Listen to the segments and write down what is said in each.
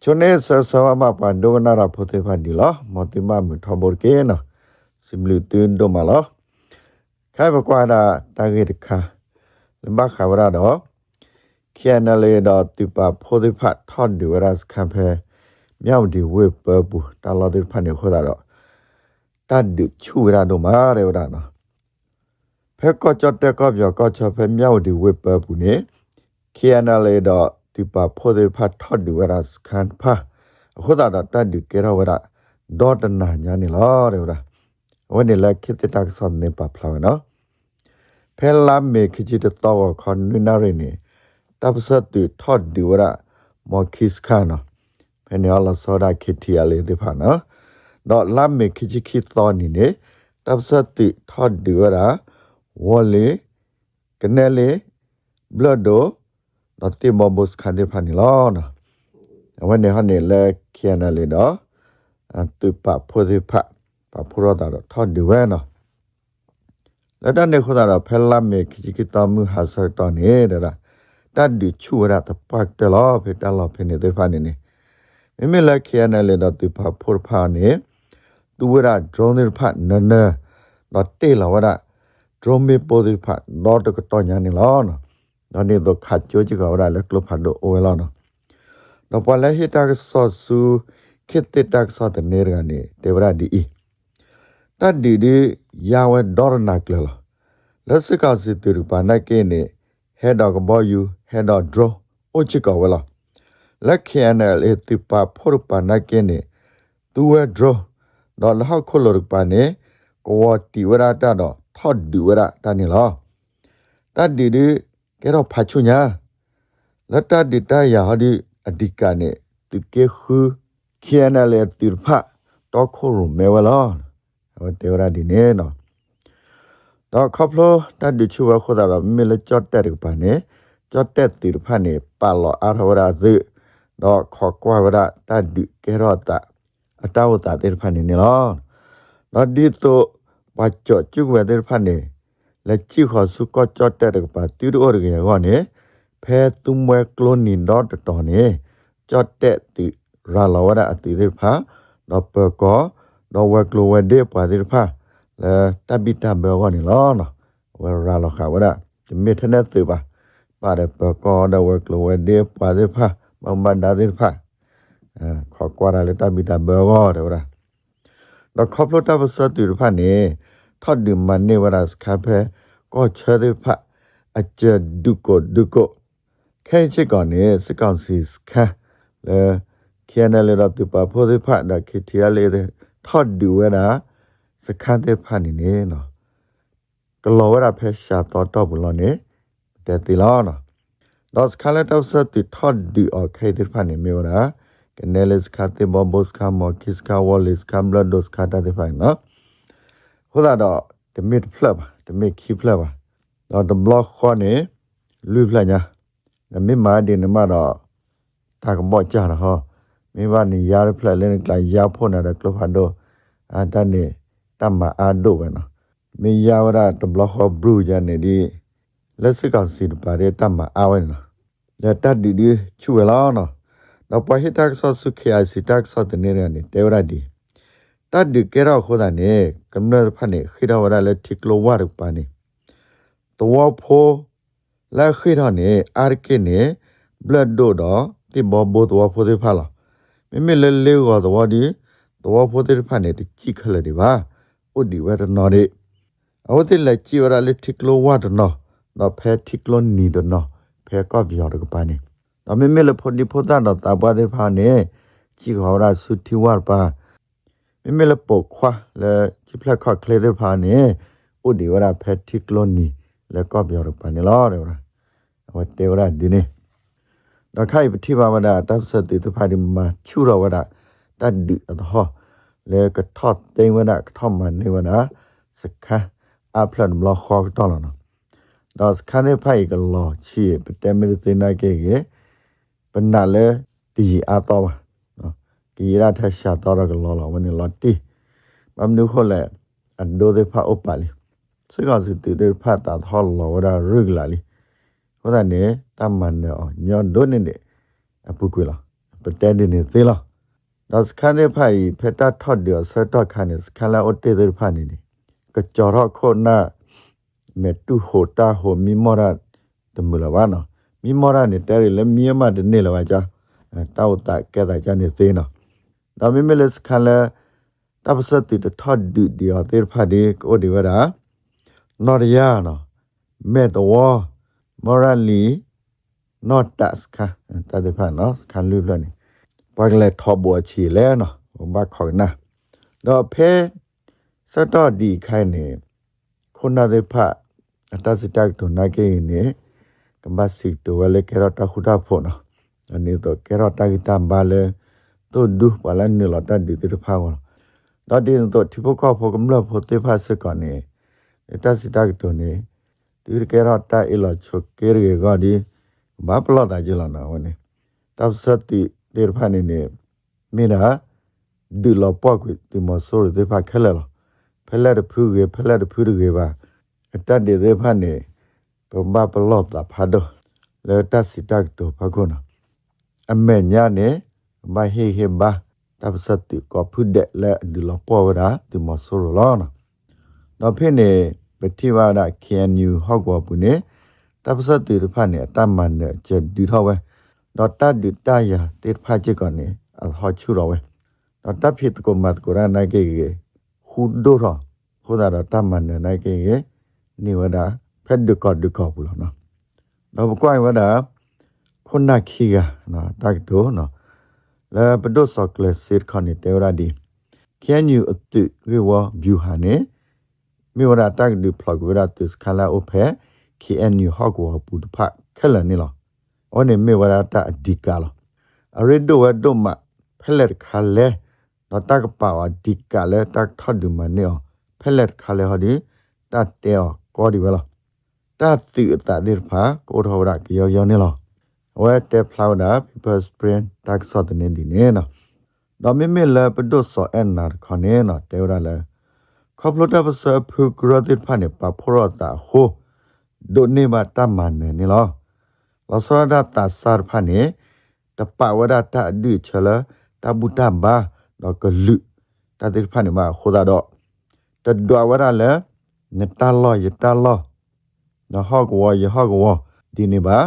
chone sa sawa ma pa do na ra phote pha di lo mo ti ma mi tho bor ke na sim lu tin do ma lo khai ba kwa da ta ge de kha le ba kha ra do khya na le do ti pa phote pha thon di ra s kha phe myaw di we pa bu ta la de pha ne kho da do ta di chu ra do ma re ra na ဖက်ကော့ကြော့တက်ကော့ပြောကော့ချော်ဖက်မြောက်ဒီဝစ်ပတ်ဘူးနေ KNL တော့ တိပဖိုတေဖတ်ထွန်ဒီဝရစကန်ဖာအခုသာတော့တတ်ဒီကေရဝရဒေါတနာညာနေလောရဲဝရဝနေလက်ခိတတက်ဆန်နေပါဖလာနော်ဖဲလာမေခိချစ်တော့ခွန်နနာရနေတပ်စတ်တူထော့ဒီဝရမော်ခစ်ခါနော်ဖယ်နီအလာဆောဒါခီတီအလေးဒီဖာနော်တော့လမ်းမေခီချီခီသောနီနေတပ်စတ်တူထော့ဒီဝရဝေါ်လေကနေလေဘလဒို တော့တိမဘုစခန်ဒီဖာနီလောနော်အဝနေဟနေလေခီယနာလေတော့အတူပဖိုဒီဖပဖိုရတာတော့ထော့ဒီဝဲနော်လက်တနေခေါ်တာဖဲလာမေခီချီခီတမှုဟာဆတ်တော်နေတဲ့လားတတ်ဒီချူရတာပတ်တလောဖေတလောဖေနေတဲ့ဖာနေနေမိမိလက်ခရနေလေတော့သူဖာဖို့ဖာနေသူဝရဒရုန်းတွေဖာနနတော့တေလာဝရဒရုန်းမေပိုဒီဖာတော့တကတော့ညာနေလောနော် တော့နေတော့ခတ်ချိုးချကဝရလက်ကလဖာတော့အိုလောနော်တော့ပလဲဟစ်တာဆော့ဆူခေတ္တတက်ဆော့တဲ့နေရကနေတေဝရဒီအီတတ်ဒီဒီယာဝဒေါ်နာကလလက်စကစီတူပါနိုင်ကင်းနေ head of boy you head of draw o chika wala lakhianal e tipa phor pa na ke ne tu we draw do la kho lo pa ne ko wa ti wara ta do thot du wara ta ni lo ta di di ke ro pha chu nya la ta di ta ya ha di adika ne tu ke khu khianal e tirpha to kho ro me wala wa te wara di ne no တော့ခပ်လို့တတ်ဒီချူဝခေါ်တာမေလချတ်တဲ့ပါနေချတ်တဲ့တီဖာနေပါလောအာရဝရာဇတော့ခေါ်ကွာဝရတတ်ဒီကေရတာအတောက်တာတေဖာနေနေလောတော့ဒီတော့ဘာချချူဝဲတေဖာနေ လက်ချီခေါ်စုကချတ်တဲ့ပါတီရအော်ရေကောနေဖဲတုံဝဲကလိုနီတော့တော်နေချတ်တဲ့တီရာလောဝရအတီတေဖာတော့ပကောတော့ဝဲကလိုဝဲဒေပါတေဖာလဲတပိတဘေကောနီလောနော်ဝရလာလခဝရဒီမေထနေသေပါပါတယ်ပကောဒဝကလဝဒေပါဒေဖာမမန္ဒာဒေဖာအဲခေါ်ကွာရလေတပိတဘေကောတဲ့ဝရတော့ခေါပလိုတပစတူဖာနေ ထော့ဒီမန်နေဝရစခဖဲကောချေဒေဖာအကျဒုကိုဒုကိုခဲချစ်ကောနေစကောင်စီစခလဲခဲနလေရတူပါဖိုဒေဖာဒါခိတီယလေထော့ဒီဝရစခန်းတဲ့ဖာနေနေနော်ကလောရဖက်ရှာတော့တော့ဘလို့နေတဲ့တီလောနော်တော့စခါလက်တော့စတူထော့ဒီအခဲတဲ့ဖာနေမျိုးလားကနေလစ်ခါတဲ့ဘောဘစခါမောကစ်ခါဝလစ် ခါဘလဒိုစခါတဲ့ဖာနော်ဟိုတော့ the mid flip the mid key flip တော့ the block ခေါ်နေလူဖလာညာငါမမာဒီနမတော့တာကမော့ကြတာဟောမိဘနေရဖလက်လဲကလာရဖို့နေတဲ့ကလဖာဒိုအာတနေတမအာဒိုပဲနော်မေယာဝရတဘလခဘရူဂျန်နေဒီလက်စကောင်စီပါတဲ့တမအာဝဲနော်ရတတ်ဒီဒီချူလာနော်တော့ပဟိတက်ဆော့စုခေအစီတက်ဆော့တနေရနေတေဝရဒီ တတ်ဒီကေရောခိုးတာနေကမ္နဖတ်နေခိရဝရလက်တိကလိုဝရပါနေတောဖိုလက်ခိရနေအာကေနေဘလတ်ဒိုတော့တိဘောဘောတောဖိုတေဖာလာမိမိလဲလေကောတော့ဒီတောဖိုတေဖာနေတိချိခလက်ဒီပါဥဒီဝရနော်ဒီအဝတိလက်ချီဝရလက်တိကလိုဝါဒနော်နော်ဖဲတိကလိုနီဒနော်ဖဲကော့ပြောတော့ကပါနေနော်မေမေလဖို့ဒီဖို့တာတော့တာပါတဲ့ဖာနေချီခေါ်ရဆုတိဝါပါ မေမေလပုတ်ခွာလဲချီဖလက်ခော့ကလေတဲ့ဖာနေဥဒီဝရဖဲတိကလိုနီလဲကော့ပြောတော့ပါနေလောတဲ့ဝရအဝတေဝရဒီနေတော့ခိုင်ပတိပါဝဒတပ်စတိတဖာဒီမှာချူတော်ဝဒတတ်ဒီအဟောလေကထော့တိန်ဝဒကထော့မနေဝဒစခါအဖလန်ဘလခေါ်တော်လောနော်ဒါစခါနေဖိုင်ကလောချီပတဲမီသိနာကေကေပနာလေဒီအတော့ပါ နော်ကီရထရှာတော်ကလောလောဝနေလောတီမမနုခေါ်လေအဒိုဒေဖာအပပါလီစကားစစ်တေဖာတာထောလောရာရဂလာလီဟောတဲ့နေတမန်နော်ညောဒိုနေနေအပုကွေလာပတဲဒီနေသေးလားဒါစကန်တဲ့ဖိုင်ဖက်တာထော့ဒီဆတ်တော့ခါနေစကန်လာအတေတဲ့ဖာနေနေကကြော်ရခေါနာမေတူဟိုတာဟိုမီမောရာတမလာဘာနော်မီမောရာနေတဲ့လေမီယမတနေလာပါကြတောက်တာကဲတာကြနေသေးနော် ဒါမီမလစကန်လာတပစတိတထော့ဒီဒီအသေးဖာဒီကိုဒီဝရာနော်ရနော်မေတော်မော်ရလီ not task ခတာတဲ့ဖာနော်ခံလူလနေဘာကလေးထောဘောချီလဲနော်ဘာခေါနာတော့ဖဲစတော့ဒီခိုင်နေခုနာတဲ့ဖာအတစတက်တော့နာကေနေကမ္ဘာစီတိုဝဲလေကေရတာခုတာဖို့နော်အနေတော့ကေရတာဂီတမ်ဘာလေ တို့ဒူပါလန်နေလာတတ်ဒီတဲ့ဖာကောတော့ဒီတော့တိဖို့ကောဖို့ကမလို့ဖို့တေဖာစကောနေတစတက်တော့နေဒီကေရတာအီလာချုပ်ကေရေကဒီဘာပလော့တာကြလာနာဝနေတပ်စတိတေဖာနေနေမိနာဒီလောပောက်ကွဒီမဆိုရတေဖာခဲလဲလောဖဲလက်တဖူးကေဖဲလက်တဖူးကေပါအတတ်တေတေဖာနေပဘာပလော့တာဖာဒလေတစီတက်တော့ဖကုနာအမေညာနေ ဘာဟေဟေဘာတပ်စတိကောဖုဒက်လေဒီလောပောဝရာဒီမဆိုရလောနာတော့ဖိနေပတိဝါဒ KNU ဟောက်ကောပုနေတပစတိရဖာနေတမန်နေကျဒီထောဝဲတော့တဒီတယာတေဖာချေကောနေအဟောချူရောဝဲတော့တဖိတကိုမတ်ကိုရနိုင်ကေကေဟူဒိုရောဟိုဒါတော့တမန်နေနိုင်ကေကေနေဝဒါဖက်ဒကောဒကောဘူးလို့နော်တော့ဘကွိုင်ဝဒါခုနခီကနော်တက်တိုနော် လဲပဒုဆော့ကလစစ်ခနိတေဝရာဒီ can you အတုဝေဝဘျူဟာနေမြေဝဒါတက်ဒီဖလောက်ဝဒါတစ်ခလာအိုဖဲ KNU ဟောက်ကိုပူတဖခက်လနေလောအော်နေမေဝရတာအဒီကာလောအရဒိုဝဒိုမဖက်လက်ခါလဲတော့တကပါဝဒီကာလဲတက်ထဒူမနေဖက်လက်ခါလဲဟောဒီတတ်တဲကောဒီဝဲလောတတ်တိတတ်ဒီဖာကိုထောရကယောယောနေလော ဝဲတဲဖလောက်တာ people spring တက်ဆော့တဲ့နေဒီနေနော်တော့မေမေလဲပဒုဆောအန်နာခနေနော်တဲဝရလဲခေါပလိုတာပစဖုဂရတိဖာနေပါဖောရတာဟိုဒိုနေဘာတမန်နေနီလောလောစရဒတာဆာဖာနေတပဝရတာအဒီချလတဘူတဘာတော့ကလူတတိဖာနေမှာခိုဒါတော့တဒွာဝရလဲနတလောယတလောနော်ဟောကဝယဟောကဝဒီနေပါ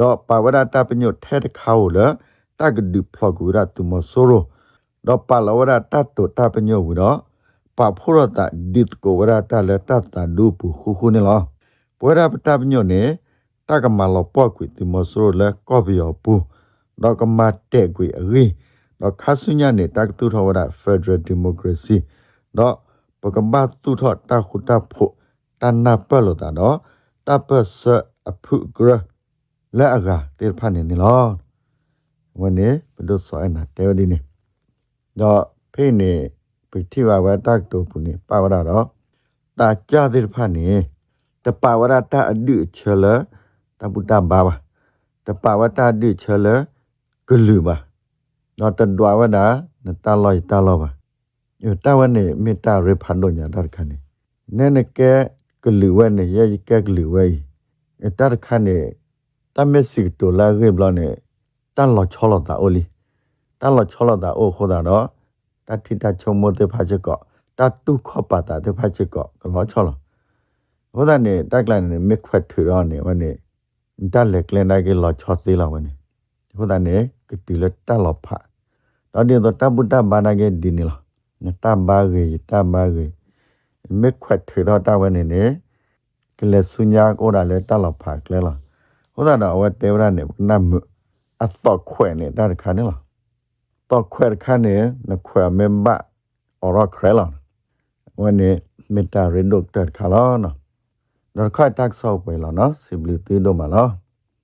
တော့ပဝရတာပညုထဲတခါကိုလဲတကဒူဖလော့ကူရတူမဆိုရိုတော့ပလဝရတာတုတာပညုဝတော့ပဖိုရတာဒစ်ကိုဝရတာလဲတတာဒူပူခုခုနေလောပွဲရပတပညိုနေတကမလောပော့ကွေဒီမဆိုလဲကော့ဘီယောပူဒေါကမတဲ့ကွေအရီဒေါခါဆုညာနေတကတူထောဝဒဖက်ဒရယ်ဒီမိုကရေစီဒေါပကမတူထောတခုတဖို့တနပလောတာဒေါတပစအဖုဂရ လဲအကတေဖာနေနေလောဝန်နေဘဒုဆောအနာတေဝဒီနေဒေါဖေးနေပိတိဝဝတက်တူပုနေပါဝရတော့တာကြသေးဖာနေတပဝရတာအဒုချလတပုတဘာဘာတပဝတာဒုချလဂလူဘာတော့တဒွာဝဒနတလောတလောဘာယတဝနေမေတ္တာရဖန်တို့ညာတခဏနေနကဲဂလူဝနေရကဲဂလူဝဲအတခဏနေ တမက်စီတိုလာရေဘလနေတန်လောချောလတာအိုလီတန်လောချောလတာအိုခိုတာတော့တတိတချုံမတေဖာချက်ကောတတုခောပတာတေဖာချက်ကောကလောချောလောဟိုဒါနေတက်လိုက်နေမခွတ်ထူတော့နေဝနေတက်လက်ကလန်တိုင်းကလောချောသေးလာဝနေဟိုဒါနေကတိလက်တက်လောဖာတော့ဒီတော့တပုတ္တဘာနာကဒီနေလားနတဘာရေတဘာရေမခွတ်ထူတော့တဝနေနေကလဆုညာကိုဒါလဲတက်လောဖာကလဲလား ဟိုဒါတော့ဝတ်တေဝရနေနမ်အတော့ခွဲနေတာခါနေလားတော့ခွဲခါနေနခွဲမမ်ဘအော်ရခရလာဝနေမေတာရင်ဒိုက်တာခါလာနော်တော့ခိုက်တက်ဆောက်ပဲလားနော်စီဘလီတီတို့မှာလား